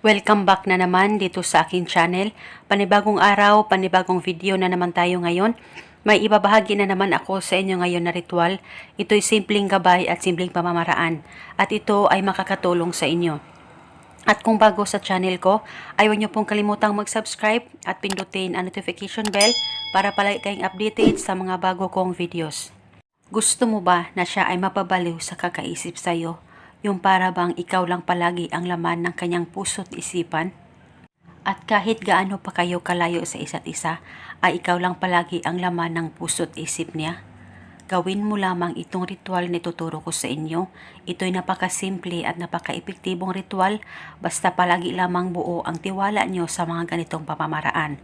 Welcome back na naman dito sa akin channel. Panibagong araw, panibagong video na naman tayo ngayon. May ibabahagi na naman ako sa inyo ngayon na ritual. Ito'y simpleng gabay at simpleng pamamaraan. At ito ay makakatulong sa inyo. At kung bago sa channel ko, ay huwag niyo pong kalimutang mag-subscribe at pindutin ang notification bell para palagi kayong updated sa mga bago kong videos. Gusto mo ba na siya ay mapabaliw sa kakaisip sa'yo? Yung para bang ikaw lang palagi ang laman ng kanyang puso't isipan? At kahit gaano pa kayo kalayo sa isa't isa, ay ikaw lang palagi ang laman ng puso't isip niya? Gawin mo lamang itong ritual na ituturo ko sa inyo. Ito'y napakasimple at napaka-epektibong ritual basta palagi lamang buo ang tiwala nyo sa mga ganitong pamamaraan.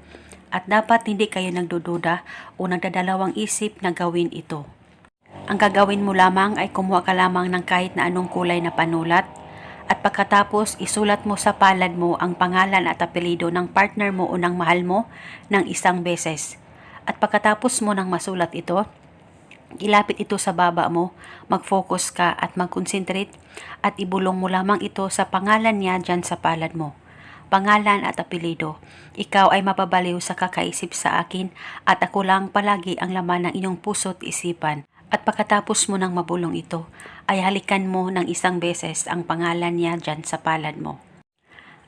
At dapat hindi kayo nagdududa o nagdadalawang isip na gawin ito. Ang gagawin mo lamang ay kumuha ka lamang ng kahit na anong kulay na panulat at pagkatapos isulat mo sa palad mo ang pangalan at apelido ng partner mo o ng mahal mo ng isang beses. At pagkatapos mo nang masulat ito, ilapit ito sa baba mo, mag-focus ka at mag-concentrate at ibulong mo lamang ito sa pangalan niya dyan sa palad mo. Pangalan at apelido. Ikaw ay mapabaliw sa kakaisip sa akin at ako lang palagi ang laman ng inyong puso't isipan. At pagkatapos mo nang mabulong ito, ay halikan mo ng isang beses ang pangalan niya dyan sa palad mo.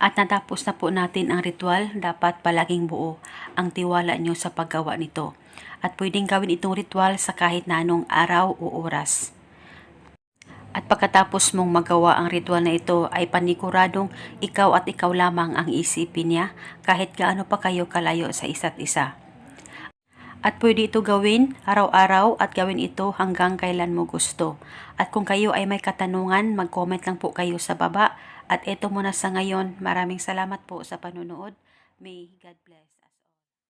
At natapos na po natin ang ritual, dapat palaging buo ang tiwala nyo sa paggawa nito. At pwedeng gawin itong ritual sa kahit na anong araw o oras. At pagkatapos mong magawa ang ritual na ito ay paniguradong ikaw at ikaw lamang ang isipin niya kahit gaano pa kayo kalayo sa isa't isa. At pwede ito gawin araw-araw at gawin ito hanggang kailan mo gusto. At kung kayo ay may katanungan, mag-comment lang po kayo sa baba. At ito muna sa ngayon. Maraming salamat po sa panunood. May God bless.